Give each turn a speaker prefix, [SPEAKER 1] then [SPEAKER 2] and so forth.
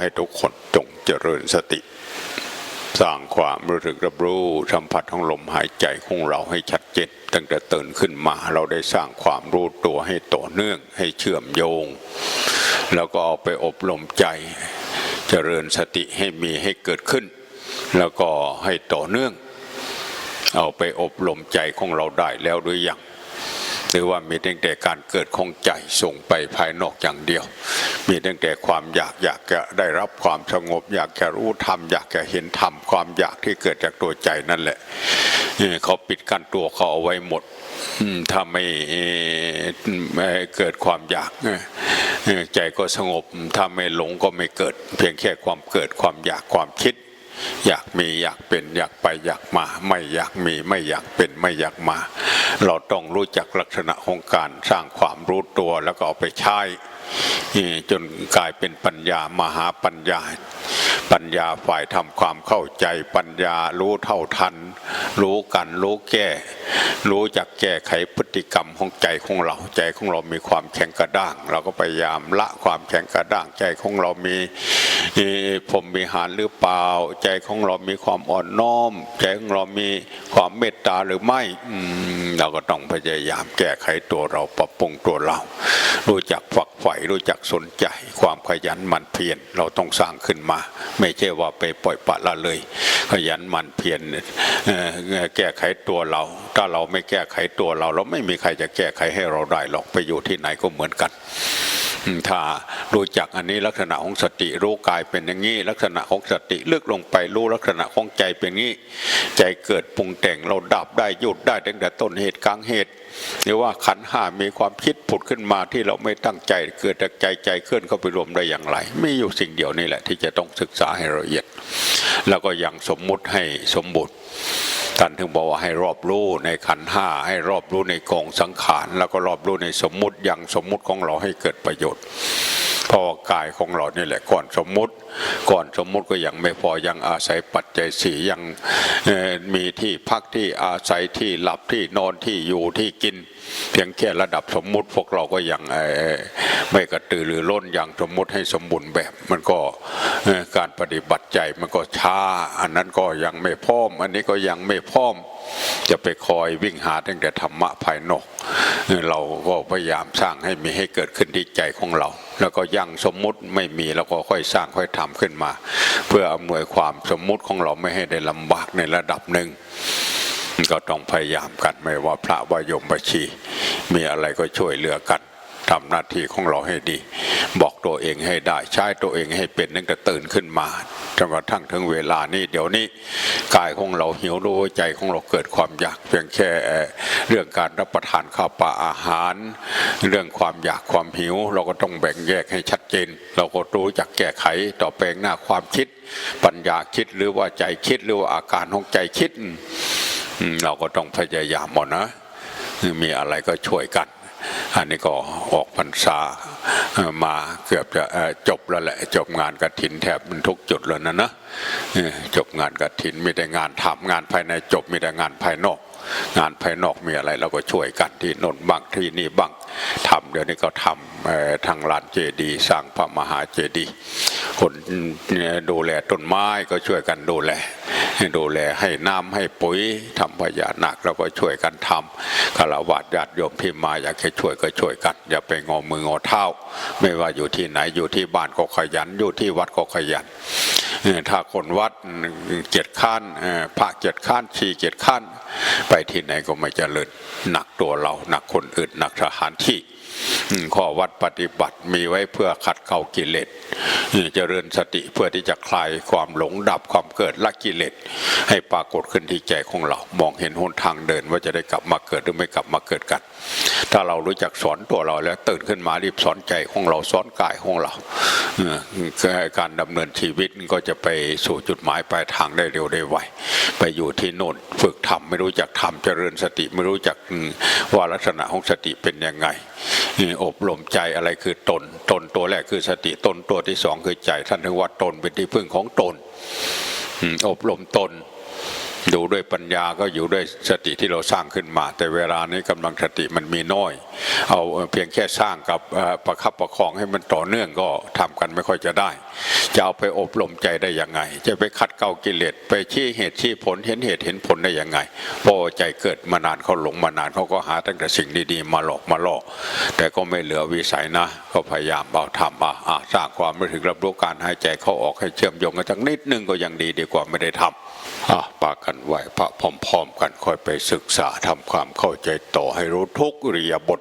[SPEAKER 1] ให้ทุกคนจงเจริญสติ สร้างความรู้สึกรับรู้สัมผัสของลมหายใจของเราให้ชัดเจนตั้งแต่ตื่นขึ้นมาเราได้สร้างความรู้ตัวให้ต่อเนื่องให้เชื่อมโยง แล้วก็เอาไปอบรมใจ เจริญสติให้มีให้เกิดขึ้น แล้วก็ให้ต่อเนื่อง เอาไปอบรมใจของเราได้แล้วหรือยัง หรือว่ามีตั้งแต่การเกิดของใจส่งไปภายนอกอย่างเดียว มีตั้งแต่ความอยากอยากจะได้รับความสงบ อยากจะรู้ธรรมอยากจะเห็นธรรมความอยากที่เกิดจากตัวใจนั่นแหละเขาปิดกั้นตัวเขาเอาไว้หมดถ้าไม่เกิดความอยากใจก็สงบ ถ้าไม่หลงก็ไม่เกิด เพียงแค่ความเกิดความอยากความคิด อยากมีอยากเป็นอยากไปอยากมา ไม่อยากมีไม่อยากเป็นไม่อยากมา เราต้องรู้จักลักษณะของการสร้างความรู้ตัวแล้วก็เอาไปใช้จนกลายเป็นปัญญามหาปัญญา ปัญญาฝ่ายทำความเข้าใจปัญญารู้เท่าทัน รู้กันรู้แก้ รู้จักแก้ไขพฤติกรรมของใจของเราใจของเรามีความแข็งกระด้าง เราก็พยายามละความแข็งกระด้างใจของเรามีผมมีหารหรือเปล่า ใจของเรามีความอ่อนน้อม ใจของเรามีความเมตตาหรือไม่อืเราก็ต้องพยายามแก้ไขตัวเราปรับปรุงตัวเรา รู้จักฝักใฝ่รู้จักสนใจ ความขยันหมั่นเพียรเราต้องสร้างขึ้นมาไม่ใช่ว่าไปปล่อยปละละเลย ขยันหมั่นเพียรแก้ไขตัวเรา ถ้าเราไม่แก้ไขตัวเรา เราไม่มีใครจะแก้ไขให้เราได้หรอกไปอยู่ที่ไหนก็เหมือนกันถ้ารู้จักอันนี้ลักษณะของสติรู้กายเป็นอย่างนี้ ลักษณะของสติลึกลงไปรู้ลักษณะของใจเป็นอย่างนี้ ใจเกิดปรุงแต่งเราดับได้หยุดได้ตั้งแต่ต้นเหตุกลางเหตุหรือว่าขันห้ามีความคิดผุดขึ้นมาที่เราไม่ตั้งใจเกิดจากใจใจเคลื่อนเข้าไปรวมได้อย่างไร ไมีอยู่สิ่งเดียวนี่แหละที่จะต้องศึกษาให้ละเอียด แล้วก็ยังสมมุติให้สมบูรณ์ท่านถึงบอกว่าให้รอบรู้ในขันห้าให้รอบรู้ในกองสังขาร แล้วก็รอบรู้ในสมมุติอย่างสมมุติของเราให้เกิดประโยชน์ เพราะกายของเรานี่แหละก่อนสมมุติ ก่อนสมมุติก็ยังไม่พอยังอาศัยปัจจัยสี่ยังมีที่พักที่อาศัยที่หลับที่นอนที่อยู่ที่กิน เพียงแค่ระดับสมมุติพวกเราก็ยังไม่กระตือรือร้นอย่างสมมุติให้สมบูรณ์แบบ มันก็การปฏิบัติใจมันก็ช้า อันนั้นก็ยังไม่พร้อม อันนี้ก็ยังไม่พร้อมจะไปคอยวิ่งหาตั้งแต่ธรรมะภายนอก เราก็พยายามสร้างให้มีให้เกิดขึ้นที่ใจของเรา แล้วก็ยังสมมุติไม่มีแล้วก็ค่อยสร้างค่อยทำขึ้นมา เพื่ออำนวยความสมมุติของเราไม่ให้ได้ลำบากในระดับหนึ่งก็ต้องพยายามกันไม่ว่าพระวายมบัชี มีอะไรก็ช่วยเหลือกัน ทำหน้าที่ของเราให้ดี บอกตัวเองให้ได้ ใช้ตัวเองให้เป็นตั้งแต่ตื่นขึ้นมาจนกระทั่งถึงเวลานี้เดี๋ยวนี้กายของเราหิวรู้ใจของเราเกิดความอยาก เพียงแค่เรื่องการรับประทานข้าวปลาอาหาร เรื่องความอยากความหิว เราก็ต้องแบ่งแยกให้ชัดเจน เราก็รู้จักแก้ไขต่อแปลงหน้าความคิด ปัญญาคิดหรือว่าใจคิดหรือว่าอาการของใจคิด เราก็ต้องพยายามหมดนะมีอะไรก็ช่วยกัน อันนี้ก็ออกพรรษามาเกือบจะจบแล้วแหละ จบงานกระถินแทบมันทุกจุดแล้วนะนะจบงานกระถินมีแต่งานทำงานภายในจบมีแต่งานภายนอกงานภายนอกมีอะไรเราก็ช่วยกันที่นนบ้างที่นี่บ้างทำเดี๋ยวนี้ก็ทำทางลานเจดีสร้างพระมหาเจดี คนดูแลต้นไม้ก็ช่วยกันดูแล ดูแลให้น้ำให้ปุ๋ยทำพยานักแล้วก็ช่วยกันทำคารวะญาติโยมที่มาอยากให้ช่วยก็ช่วยกัน อย่าไปงอมืองอเท้า ไม่ว่าอยู่ที่ไหนอยู่ที่บ้านก็ขยันอยู่ที่วัดก็ขยัน ถ้าคนวัดเกียรติข้นพระเกียรติข้นชีเกียรติข้น ไปที่ไหนก็ไม่เจริญหนักตัวเราหนักคนอื่นหนักสถานที่ข้อวัดปฏิบัติมีไว้เพื่อขัดเกลากิเลสเจริญสติเพื่อที่จะคลายความหลงดับความเกิดละกิเลสให้ปรากฏขึ้นที่ใจของเรา มองเห็นหนทางเดินว่าจะได้กลับมาเกิดหรือไม่กลับมาเกิดกัน ถ้าเรารู้จักสอนตัวเราแล้วตื่นขึ้นมารีบสอนใจของเราสอนกายของเราการดำเนินชีวิตก็จะจะไปสู่จุดหมายปลายทางได้เร็วได้ไวไปอยู่ที่โน่นฝึกทำไม่รู้จักทำเจริญสติไม่รู้จักว่าลักษณะของสติเป็นยังไงนี่อบรมใจอะไรคือตน ตนตัวแรกคือสติตนตัวที่สองคือใจท่านถึงว่าตนเป็นที่พึ่งของตน อบรมตนดูด้วยปัญญาก็อยู่ด้วยสติที่เราสร้างขึ้นมา แต่เวลานี้กำลังสติมันมีน้อย เอาเพียงแค่สร้างกับประคับประคองให้มันต่อเนื่องก็ทำกันไม่ค่อยจะได้ จะเอาไปอบรมใจได้ยังไง จะไปขัดเกลากิเลสไปชี้เหตุชี้ผลเห็นเหตุเห็นผลได้ยังไงเพราะใจเกิดมานานเขาหลงมานานเขาก็หาตั้งแต่สิ่งดีๆ มาหลอกมาล่อแต่ก็ไม่เหลือวิสัยนะ ก็พยายามเอาทำอะอะสร้างความรู้ถึงรับรู้การหายใจเข้าออกให้เชื่อมโยงกันสักนิดนึงก็ยังดีดีกว่าไม่ได้ทำอะปากันไหวพระพร้อมๆกันค่อยไปศึกษาทำความเข้าใจต่อให้รู้ทุกอิริยบถ